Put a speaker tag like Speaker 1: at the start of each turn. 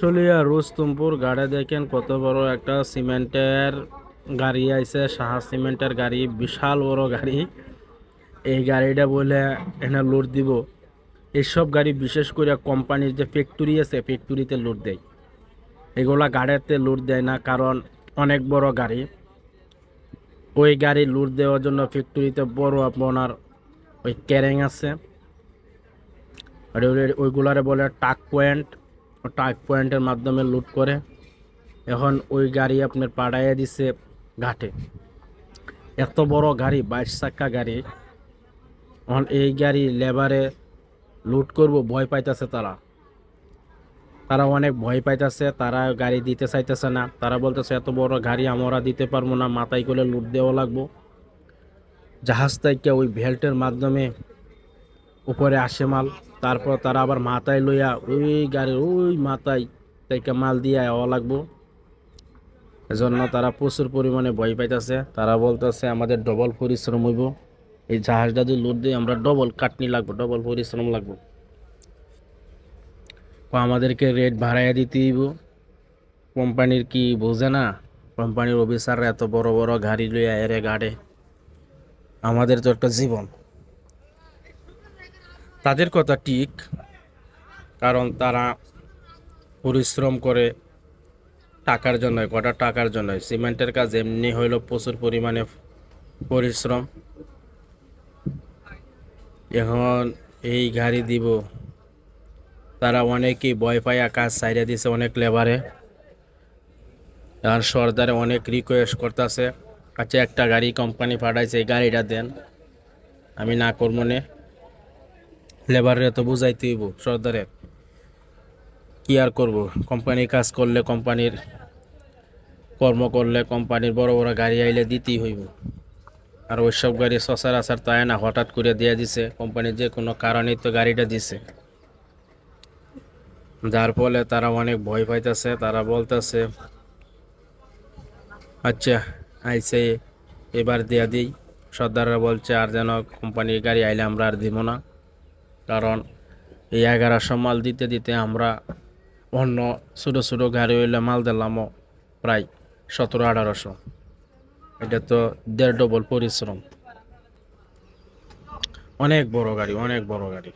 Speaker 1: আশুলিয়া রুস্তমপুর গাড়ি দেখেন কত বড় একটা সিমেন্টের গাড়ি আইছে, সাহা সিমেন্টের গাড়ি, বিশাল বড় গাড়ি। এই গাড়িটা বলে এখানে লোড দিব। এইসব গাড়ি বিশেষ করে কোম্পানির যে ফ্যাক্টরি আছে ফ্যাক্টরিতে লোড দেয়। এগুলা গাড়িতে লোড দেয় না, কারণ অনেক বড় গাড়ি। ওই গাড়ি লোড দেওয়ার জন্য ফ্যাক্টরিতে বড় আপনার ওই ক্যারেং আছে। আর ওইগুলারে বলে টাক পয়েন্ট। টাক পয়েন্টের মাধ্যমে লুট করে। এখন ওই গাড়ি আপনার পাড়াইয়া দিছে ঘাটে। এত বড় গাড়ি, বাইশ চাক্কা গাড়ি। এখন এই গাড়ি লেবারে লুট করব, ভয় পাইতেছে তারা। তারা অনেক ভয় পাইতেছে, তারা গাড়ি দিতে চাইতেছে না। তারা বলতেছে, এত বড় গাড়ি আমরা দিতে পারব না, মাথায় করে লুট দেওয়া লাগবো। জাহাজ থেকে ওই ভেল্টের মাধ্যমে উপরে আসে মাল, তারপর তারা আবার মাথায় লইয়া ওই গাড়ির ওই মাথায় তাইকে মাল দিয়ে আওয়া লাগবো। এজন্য তারা প্রচুর পরিমাণে ভয় পাইতেছে। তারা বলতেছে, আমাদের ডবল পরিশ্রম হইব। এই জাহাজটা যদি লোড দিই, আমরা ডবল কাটনি লাগবো ডবল পরিশ্রম লাগবো। আমাদেরকে রেট ভাড়াইয়া দিতে হইব। কোম্পানির কি বোঝে না? কোম্পানির অফিসাররা এত বড় বড় গাড়ি লইয়া এরে গাড়ে আমাদের তো একটা জীবন। তাদের কথা ঠিক, কারণ তারা পরিশ্রম করে টাকার জন্য কটা টাকার জন্য সিমেন্টের কাজ এমনি হইল প্রচুর পরিমাণে পরিশ্রম। এখন এই গাড়ি দিব। তারা অনেকেই ভয় পাইয়া কাজ সাইডে দিছে অনেক লেবারে। আর সর্দারে অনেক রিকোয়েস্ট করতেছে আচ্ছা একটা গাড়ি কোম্পানি পাঠাইছে, এই গাড়িটা দেন। আমি না করব নে। লেবারের তো বুঝাইতে হইব, সর্দারে। কি আর করব? কোম্পানি কাজ করলে কোম্পানির কর্ম করলে কোম্পানির বড় বড় গাড়ি আইলে দিতেই হইব। আর ওইসব গাড়ি সচরাচর তাই না হঠাৎ করে দিয়ে দিছে, কোম্পানির যে কোনো কারণেই তো গাড়িটা দিছে। যার ফলে তারা অনেক ভয় পাইতেছে, তারা বলতেছে আচ্ছা আইসে এবার দিয়া দিই। সর্দাররা বলছে, আর যেন কোম্পানির গাড়ি আইলে আমরা আর দিব না। কারণ এই এগারোশো মাল দিতে দিতে আমরা অন্য ছোটো ছোটো গাড়ি হইলে মাল দিলামও প্রায় সতেরো আঠারোশো এটা তো দেড় ডবল পরিশ্রম। অনেক বড় গাড়ি, অনেক বড় গাড়ি।